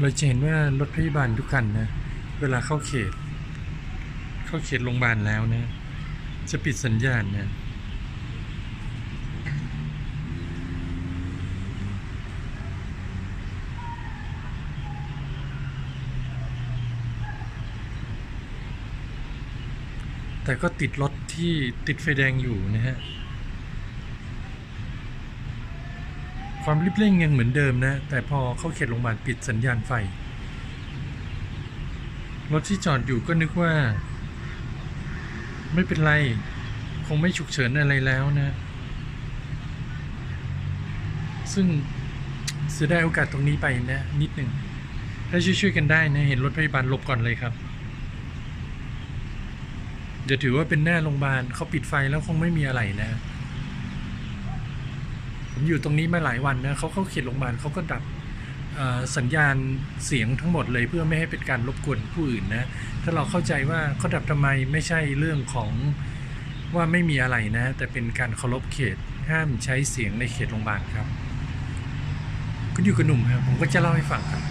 เราจะเห็นว่ารถพยาบาลทุกคันนะ เวลาเข้าเขต เข้าเขตโรงพยาบาลแล้วนะ จะปิดสัญญาณนะแต่ก็ติดรถที่ติดไฟแดงอยู่นะฮะ ความรีบเร่งยังเหมือนเดิมนะ แต่พอเข้าเขตโรงพยาบาลปิดสัญญาณไฟ รถที่จอดอยู่ก็นึกว่า ไม่เป็นไร คงไม่ฉุกเฉินอะไรแล้วนะ ซึ่งเสียดายโอกาสตรงนี้ไปนะ นิดหนึ่ง ถ้าช่วยๆกันได้นะ เห็นรถพยาบาลหลบก่อนเลยครับเดี๋ยวถือว่าเป็นหน้าโรงพยาบาลเขาปิดไฟแล้วคงไม่มีอะไรนะ ผมอยู่ตรงนี้มาหลายวันนะเขาเข้าเขตโรงพยาบาลเขาก็ดับสัญญาณเสียงทั้งหมดเลยเพื่อไม่ให้เป็นการรบกวนผู้อื่นนะ ถ้าเราเข้าใจว่าเขาดับทำไมไม่ใช่เรื่องของว่าไม่มีอะไรนะ แต่เป็นการเคารพเขตห้ามใช้เสียงในเขตโรงพยาบาลครับ คุณอยู่กับหนุ่มครับผมก็จะเล่าให้ฟังครับ